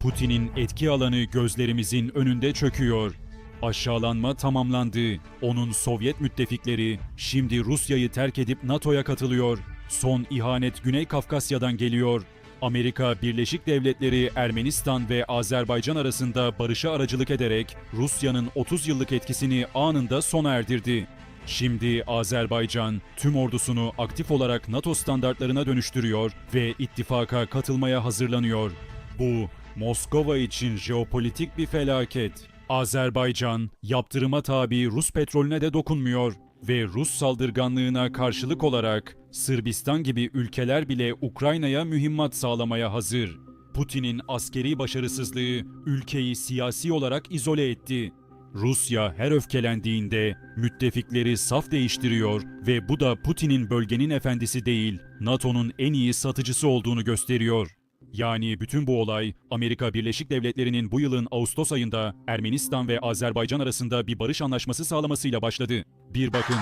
Putin'in etki alanı gözlerimizin önünde çöküyor. Aşağılanma tamamlandı. Onun Sovyet müttefikleri şimdi Rusya'yı terk edip NATO'ya katılıyor. Son ihanet Güney Kafkasya'dan geliyor. Amerika Birleşik Devletleri Ermenistan ve Azerbaycan arasında barışa aracılık ederek Rusya'nın 30 yıllık etkisini anında sona erdirdi. Şimdi Azerbaycan tüm ordusunu aktif olarak NATO standartlarına dönüştürüyor ve ittifaka katılmaya hazırlanıyor. Bu Moskova için jeopolitik bir felaket. Azerbaycan yaptırıma tabi Rus petrolüne de dokunmuyor ve Rus saldırganlığına karşılık olarak Sırbistan gibi ülkeler bile Ukrayna'ya mühimmat sağlamaya hazır. Putin'in askeri başarısızlığı ülkeyi siyasi olarak izole etti. Rusya her öfkelendiğinde müttefikleri saf değiştiriyor ve bu da Putin'in bölgenin efendisi değil, NATO'nun en iyi satıcısı olduğunu gösteriyor. Yani bütün bu olay Amerika Birleşik Devletleri'nin bu yılın Ağustos ayında Ermenistan ve Azerbaycan arasında bir barış anlaşması sağlamasıyla başladı. Bir bakın.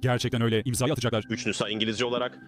Gerçekten öyle imzayı atacaklar. Üç nüsa İngilizce olarak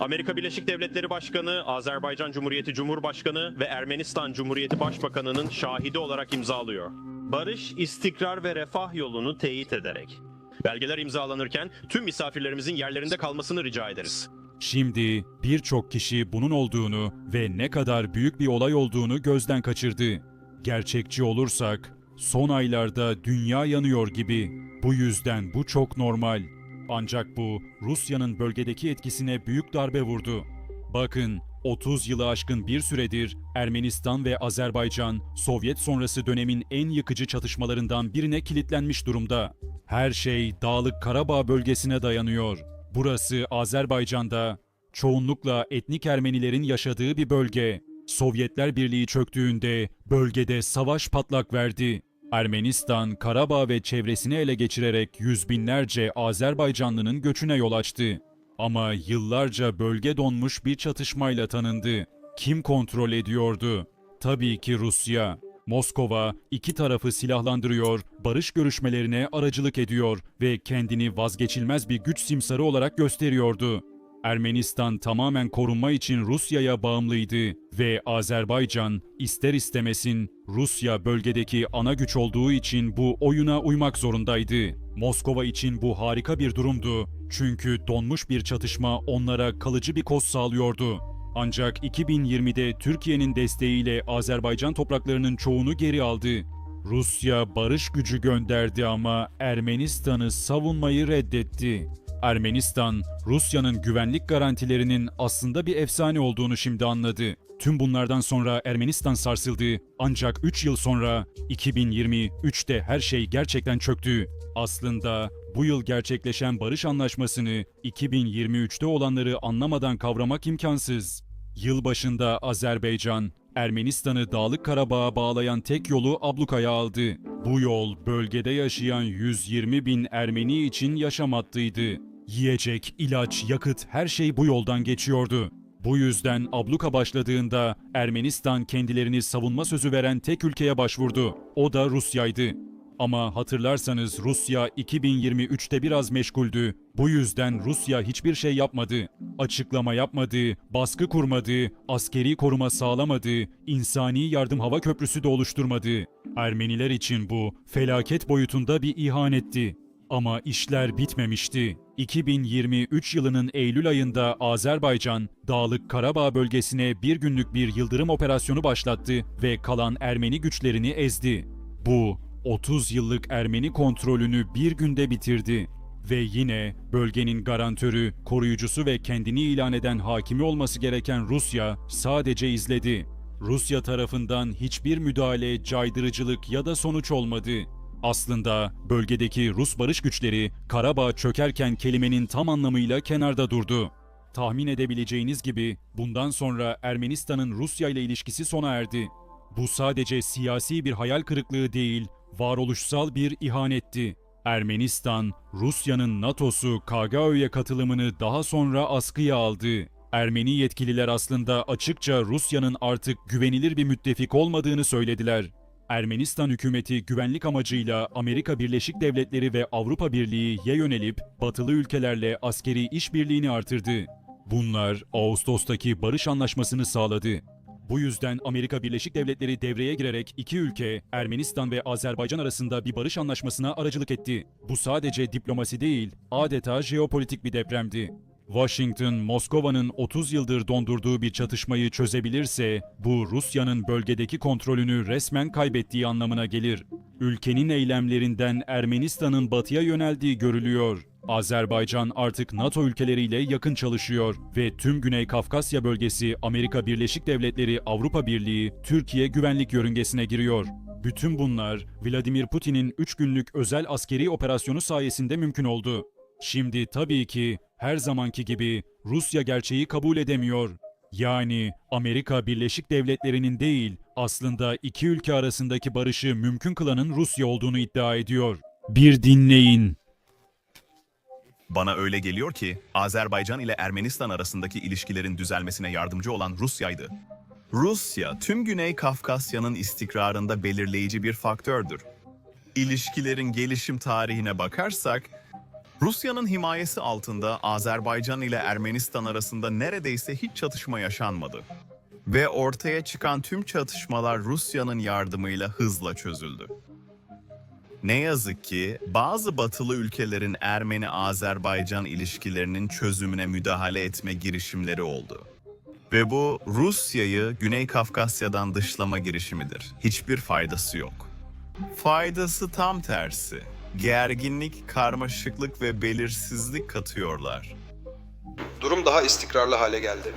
Amerika Birleşik Devletleri Başkanı, Azerbaycan Cumhuriyeti Cumhurbaşkanı ve Ermenistan Cumhuriyeti Başbakanı'nın şahidi olarak imzalıyor. Barış, istikrar ve refah yolunu teyit ederek. Belgeler imzalanırken tüm misafirlerimizin yerlerinde kalmasını rica ederiz. Şimdi birçok kişi bunun olduğunu ve ne kadar büyük bir olay olduğunu gözden kaçırdı. Gerçekçi olursak son aylarda dünya yanıyor gibi. Bu yüzden bu çok normal. Ancak bu Rusya'nın bölgedeki etkisine büyük darbe vurdu. Bakın 30 yılı aşkın bir süredir Ermenistan ve Azerbaycan Sovyet sonrası dönemin en yıkıcı çatışmalarından birine kilitlenmiş durumda. Her şey Dağlık Karabağ bölgesine dayanıyor. Burası Azerbaycan'da çoğunlukla etnik Ermenilerin yaşadığı bir bölge. Sovyetler Birliği çöktüğünde bölgede savaş patlak verdi. Ermenistan, Karabağ ve çevresini ele geçirerek yüz binlerce Azerbaycanlının göçüne yol açtı. Ama yıllarca bölge donmuş bir çatışmayla tanındı. Kim kontrol ediyordu? Tabii ki Rusya. Moskova iki tarafı silahlandırıyor, barış görüşmelerine aracılık ediyor ve kendini vazgeçilmez bir güç simsarı olarak gösteriyordu. Ermenistan tamamen korunma için Rusya'ya bağımlıydı ve Azerbaycan ister istemesin Rusya bölgedeki ana güç olduğu için bu oyuna uymak zorundaydı. Moskova için bu harika bir durumdu. Çünkü donmuş bir çatışma onlara kalıcı bir koz sağlıyordu. Ancak 2020'de Türkiye'nin desteğiyle Azerbaycan topraklarının çoğunu geri aldı. Rusya barış gücü gönderdi ama Ermenistan'ı savunmayı reddetti. Ermenistan, Rusya'nın güvenlik garantilerinin aslında bir efsane olduğunu şimdi anladı. Tüm bunlardan sonra Ermenistan sarsıldı. Ancak 3 yıl sonra 2023'te her şey gerçekten çöktü. Aslında bu yıl gerçekleşen barış anlaşmasını 2023'te olanları anlamadan kavramak imkansız. Yıl başında Azerbaycan, Ermenistan'ı Dağlık Karabağ'a bağlayan tek yolu ablukaya aldı. Bu yol bölgede yaşayan 120 bin Ermeni için yaşam hattıydı. Yiyecek, ilaç, yakıt her şey bu yoldan geçiyordu. Bu yüzden abluka başladığında Ermenistan kendilerini savunma sözü veren tek ülkeye başvurdu. O da Rusya'ydı. Ama hatırlarsanız Rusya 2023'te biraz meşguldü. Bu yüzden Rusya hiçbir şey yapmadı. Açıklama yapmadı, baskı kurmadı, askeri koruma sağlamadı, insani yardım hava köprüsü de oluşturmadı. Ermeniler için bu felaket boyutunda bir ihanetti. Ama işler bitmemişti. 2023 yılının Eylül ayında Azerbaycan, Dağlık Karabağ bölgesine bir günlük bir yıldırım operasyonu başlattı ve kalan Ermeni güçlerini ezdi. Bu, 30 yıllık Ermeni kontrolünü bir günde bitirdi. Ve yine bölgenin garantörü, koruyucusu ve kendini ilan eden hakimi olması gereken Rusya sadece izledi. Rusya tarafından hiçbir müdahale, caydırıcılık ya da sonuç olmadı. Aslında bölgedeki Rus barış güçleri Karabağ çökerken kelimenin tam anlamıyla kenarda durdu. Tahmin edebileceğiniz gibi bundan sonra Ermenistan'ın Rusya ile ilişkisi sona erdi. Bu sadece siyasi bir hayal kırıklığı değil, varoluşsal bir ihanetti. Ermenistan, Rusya'nın NATO'su KGO'ya katılımını daha sonra askıya aldı. Ermeni yetkililer aslında açıkça Rusya'nın artık güvenilir bir müttefik olmadığını söylediler. Ermenistan hükümeti güvenlik amacıyla Amerika Birleşik Devletleri ve Avrupa Birliği'ye yönelip batılı ülkelerle askeri işbirliğini artırdı. Bunlar Ağustos'taki barış anlaşmasını sağladı. Bu yüzden Amerika Birleşik Devletleri devreye girerek iki ülke, Ermenistan ve Azerbaycan arasında bir barış anlaşmasına aracılık etti. Bu sadece diplomasi değil, adeta jeopolitik bir depremdi. Washington, Moskova'nın 30 yıldır dondurduğu bir çatışmayı çözebilirse, bu Rusya'nın bölgedeki kontrolünü resmen kaybettiği anlamına gelir. Ülkenin eylemlerinden Ermenistan'ın batıya yöneldiği görülüyor. Azerbaycan artık NATO ülkeleriyle yakın çalışıyor ve tüm Güney Kafkasya bölgesi Amerika Birleşik Devletleri Avrupa Birliği Türkiye güvenlik yörüngesine giriyor. Bütün bunlar Vladimir Putin'in 3 günlük özel askeri operasyonu sayesinde mümkün oldu. Şimdi tabii ki her zamanki gibi Rusya gerçeği kabul edemiyor. Yani Amerika Birleşik Devletleri'nin değil, aslında iki ülke arasındaki barışı mümkün kılanın Rusya olduğunu iddia ediyor. Bir dinleyin. Bana öyle geliyor ki Azerbaycan ile Ermenistan arasındaki ilişkilerin düzelmesine yardımcı olan Rusya'ydı. Rusya tüm Güney Kafkasya'nın istikrarında belirleyici bir faktördür. İlişkilerin gelişim tarihine bakarsak, Rusya'nın himayesi altında Azerbaycan ile Ermenistan arasında neredeyse hiç çatışma yaşanmadı. Ve ortaya çıkan tüm çatışmalar Rusya'nın yardımıyla hızla çözüldü. Ne yazık ki bazı batılı ülkelerin Ermeni-Azerbaycan ilişkilerinin çözümüne müdahale etme girişimleri oldu. Ve bu Rusya'yı Güney Kafkasya'dan dışlama girişimidir. Hiçbir faydası yok. Faydası tam tersi. Gerginlik, karmaşıklık ve belirsizlik katıyorlar. Durum daha istikrarlı hale geldi.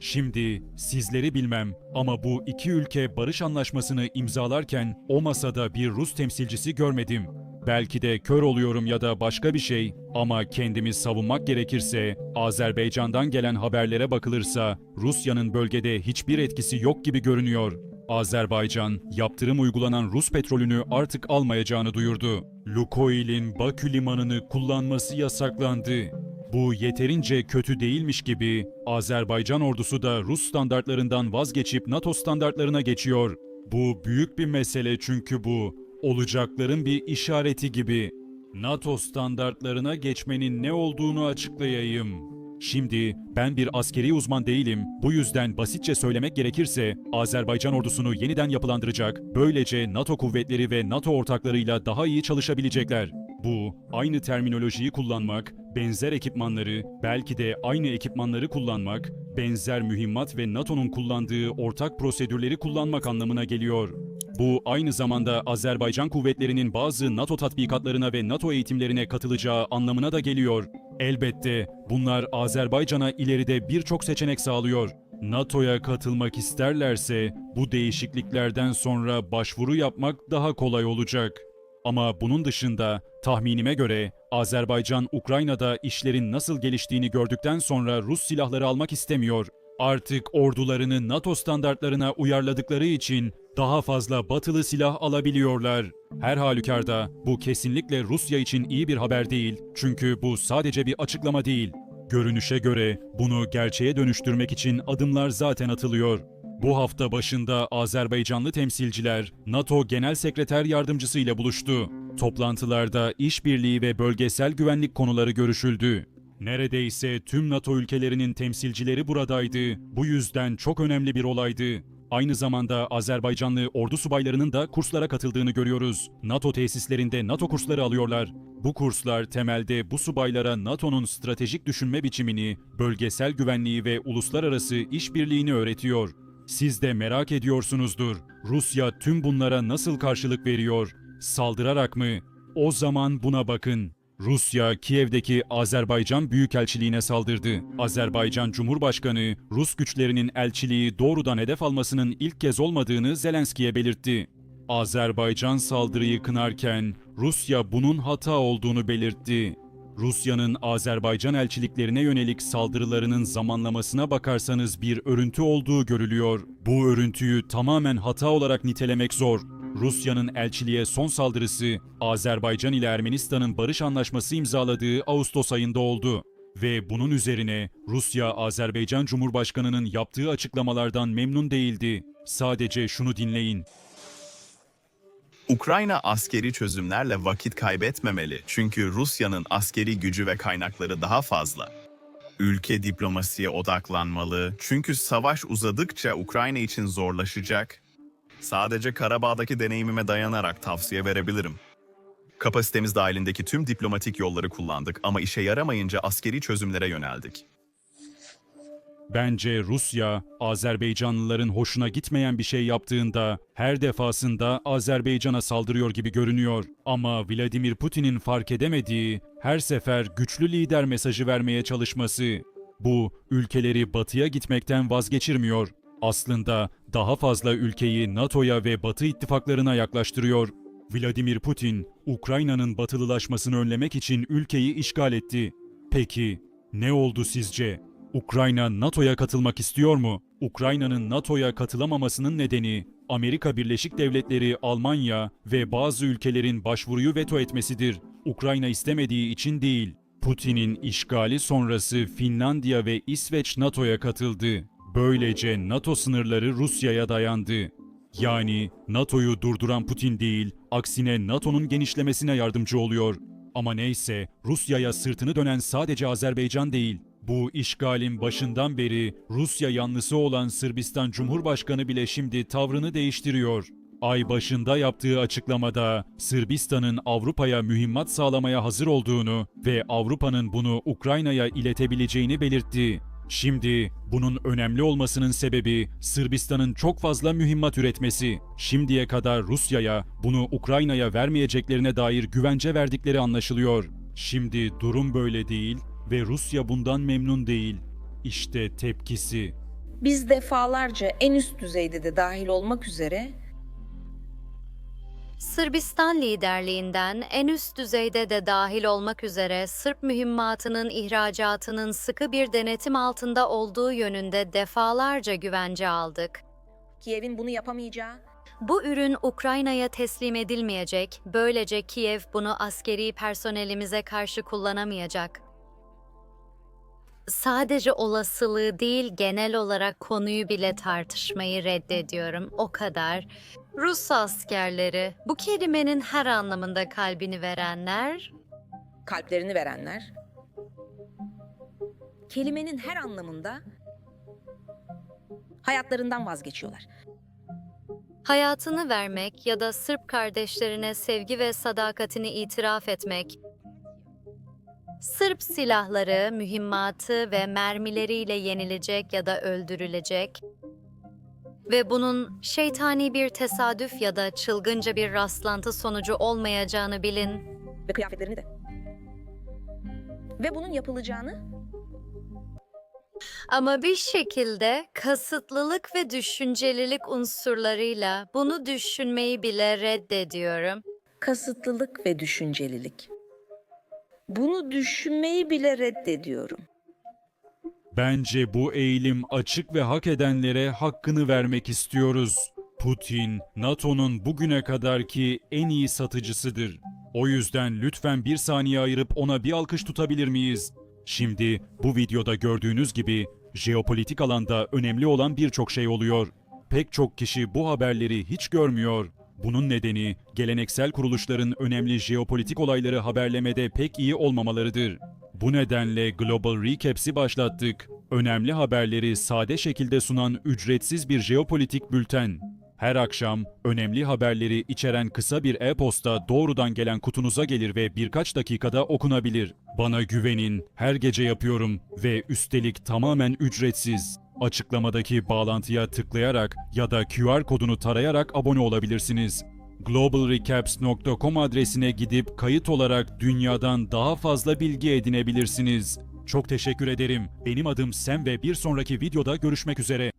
Şimdi sizleri bilmem ama bu iki ülke barış anlaşmasını imzalarken o masada bir Rus temsilcisi görmedim. Belki de kör oluyorum ya da başka bir şey ama kendimi savunmak gerekirse Azerbaycan'dan gelen haberlere bakılırsa Rusya'nın bölgede hiçbir etkisi yok gibi görünüyor. Azerbaycan, yaptırım uygulanan Rus petrolünü artık almayacağını duyurdu. Lukoil'in Bakü limanını kullanması yasaklandı. Bu yeterince kötü değilmiş gibi Azerbaycan ordusu da Rus standartlarından vazgeçip NATO standartlarına geçiyor. Bu büyük bir mesele çünkü bu olacakların bir işareti gibi. NATO standartlarına geçmenin ne olduğunu açıklayayım. Şimdi ben bir askeri uzman değilim. Bu yüzden basitçe söylemek gerekirse Azerbaycan ordusunu yeniden yapılandıracak. Böylece NATO kuvvetleri ve NATO ortaklarıyla daha iyi çalışabilecekler. Bu aynı terminolojiyi kullanmak, benzer ekipmanları, belki de aynı ekipmanları kullanmak, benzer mühimmat ve NATO'nun kullandığı ortak prosedürleri kullanmak anlamına geliyor. Bu aynı zamanda Azerbaycan kuvvetlerinin bazı NATO tatbikatlarına ve NATO eğitimlerine katılacağı anlamına da geliyor. Elbette bunlar Azerbaycan'a ileride birçok seçenek sağlıyor. NATO'ya katılmak isterlerse bu değişikliklerden sonra başvuru yapmak daha kolay olacak. Ama bunun dışında tahminime göre Azerbaycan Ukrayna'da işlerin nasıl geliştiğini gördükten sonra Rus silahları almak istemiyor. Artık ordularını NATO standartlarına uyarladıkları için daha fazla batılı silah alabiliyorlar. Her halükarda bu kesinlikle Rusya için iyi bir haber değil. Çünkü bu sadece bir açıklama değil. Görünüşe göre bunu gerçeğe dönüştürmek için adımlar zaten atılıyor. Bu hafta başında Azerbaycanlı temsilciler NATO Genel Sekreter Yardımcısı ile buluştu. Toplantılarda işbirliği ve bölgesel güvenlik konuları görüşüldü. Neredeyse tüm NATO ülkelerinin temsilcileri buradaydı. Bu yüzden çok önemli bir olaydı. Aynı zamanda Azerbaycanlı ordu subaylarının da kurslara katıldığını görüyoruz. NATO tesislerinde NATO kursları alıyorlar. Bu kurslar temelde bu subaylara NATO'nun stratejik düşünme biçimini, bölgesel güvenliği ve uluslararası işbirliğini öğretiyor. Siz de merak ediyorsunuzdur. Rusya tüm bunlara nasıl karşılık veriyor? Saldırarak mı? O zaman buna bakın. Rusya, Kiev'deki Azerbaycan Büyükelçiliğine saldırdı. Azerbaycan Cumhurbaşkanı, Rus güçlerinin elçiliği doğrudan hedef almasının ilk kez olmadığını Zelenski'ye belirtti. Azerbaycan saldırıyı kınarken Rusya bunun hata olduğunu belirtti. Rusya'nın Azerbaycan elçiliklerine yönelik saldırılarının zamanlamasına bakarsanız bir örüntü olduğu görülüyor. Bu örüntüyü tamamen hata olarak nitelemek zor. Rusya'nın elçiliğe son saldırısı Azerbaycan ile Ermenistan'ın barış anlaşması imzaladığı Ağustos ayında oldu. Ve bunun üzerine Rusya Azerbaycan Cumhurbaşkanı'nın yaptığı açıklamalardan memnun değildi. Sadece şunu dinleyin. Ukrayna askeri çözümlerle vakit kaybetmemeli çünkü Rusya'nın askeri gücü ve kaynakları daha fazla. Ülke diplomasiye odaklanmalı çünkü savaş uzadıkça Ukrayna için zorlaşacak. Sadece Karabağ'daki deneyimime dayanarak tavsiye verebilirim. Kapasitemiz dahilindeki tüm diplomatik yolları kullandık ama işe yaramayınca askeri çözümlere yöneldik. Bence Rusya, Azerbaycanlıların hoşuna gitmeyen bir şey yaptığında her defasında Azerbaycan'a saldırıyor gibi görünüyor. Ama Vladimir Putin'in fark edemediği her sefer güçlü lider mesajı vermeye çalışması. Bu ülkeleri batıya gitmekten vazgeçirmiyor. Aslında daha fazla ülkeyi NATO'ya ve Batı ittifaklarına yaklaştırıyor. Vladimir Putin, Ukrayna'nın batılılaşmasını önlemek için ülkeyi işgal etti. Peki ne oldu sizce? Ukrayna NATO'ya katılmak istiyor mu? Ukrayna'nın NATO'ya katılamamasının nedeni Amerika Birleşik Devletleri, Almanya ve bazı ülkelerin başvuruyu veto etmesidir. Ukrayna istemediği için değil. Putin'in işgali sonrası Finlandiya ve İsveç NATO'ya katıldı. Böylece NATO sınırları Rusya'ya dayandı. Yani NATO'yu durduran Putin değil, aksine NATO'nun genişlemesine yardımcı oluyor. Ama neyse, Rusya'ya sırtını dönen sadece Azerbaycan değil. Bu işgalin başından beri Rusya yanlısı olan Sırbistan Cumhurbaşkanı bile şimdi tavrını değiştiriyor. Ay başında yaptığı açıklamada Sırbistan'ın Avrupa'ya mühimmat sağlamaya hazır olduğunu ve Avrupa'nın bunu Ukrayna'ya iletebileceğini belirtti. Şimdi bunun önemli olmasının sebebi Sırbistan'ın çok fazla mühimmat üretmesi. Şimdiye kadar Rusya'ya bunu Ukrayna'ya vermeyeceklerine dair güvence verdikleri anlaşılıyor. Şimdi durum böyle değil ve Rusya bundan memnun değil. İşte tepkisi. Biz defalarca en üst düzeyde de dahil olmak üzere Sırbistan liderliğinden en üst düzeyde de dahil olmak üzere Sırp mühimmatının ihracatının sıkı bir denetim altında olduğu yönünde defalarca güvence aldık. Kiev'in bunu yapamayacağı, Bu ürün Ukrayna'ya teslim edilmeyecek, böylece Kiev bunu askeri personelimize karşı kullanamayacak. Sadece olasılığı değil, genel olarak konuyu bile tartışmayı reddediyorum. O kadar. Rus askerleri, bu kelimenin her anlamında kalbini verenler, kalplerini verenler, kelimenin her anlamında hayatlarından vazgeçiyorlar. hayatını vermek ya da Sırp kardeşlerine sevgi ve sadakatini itiraf etmek, Sırp silahları, mühimmatı ve mermileriyle yenilecek ya da öldürülecek ve bunun şeytani bir tesadüf ya da çılgınca bir rastlantı sonucu olmayacağını bilin. ve kıyafetlerini de. Ve bunun yapılacağını Ama bir şekilde kasıtlılık ve düşüncelilik unsurlarıyla bunu düşünmeyi bile reddediyorum. kasıtlılık ve düşüncelilik. Bunu düşünmeyi bile reddediyorum. Bence bu eğilim açık ve hak edenlere hakkını vermek istiyoruz. Putin, NATO'nun bugüne kadarki en iyi satıcısıdır. O yüzden lütfen bir saniye ayırıp ona bir alkış tutabilir miyiz? Şimdi bu videoda gördüğünüz gibi jeopolitik alanda önemli olan birçok şey oluyor. Pek çok kişi bu haberleri hiç görmüyor. Bunun nedeni geleneksel kuruluşların önemli jeopolitik olayları haberlemede pek iyi olmamalarıdır. Bu nedenle Global Recaps'i başlattık. Önemli haberleri sade şekilde sunan ücretsiz bir jeopolitik bülten. Her akşam önemli haberleri içeren kısa bir e-posta doğrudan gelen kutunuza gelir ve birkaç dakikada okunabilir. Bana güvenin, her gece yapıyorum ve üstelik tamamen ücretsiz. Açıklamadaki bağlantıya tıklayarak ya da QR kodunu tarayarak abone olabilirsiniz. globalrecaps.com adresine gidip kayıt olarak dünyadan daha fazla bilgi edinebilirsiniz. Çok teşekkür ederim. Benim adım Sam ve bir sonraki videoda görüşmek üzere.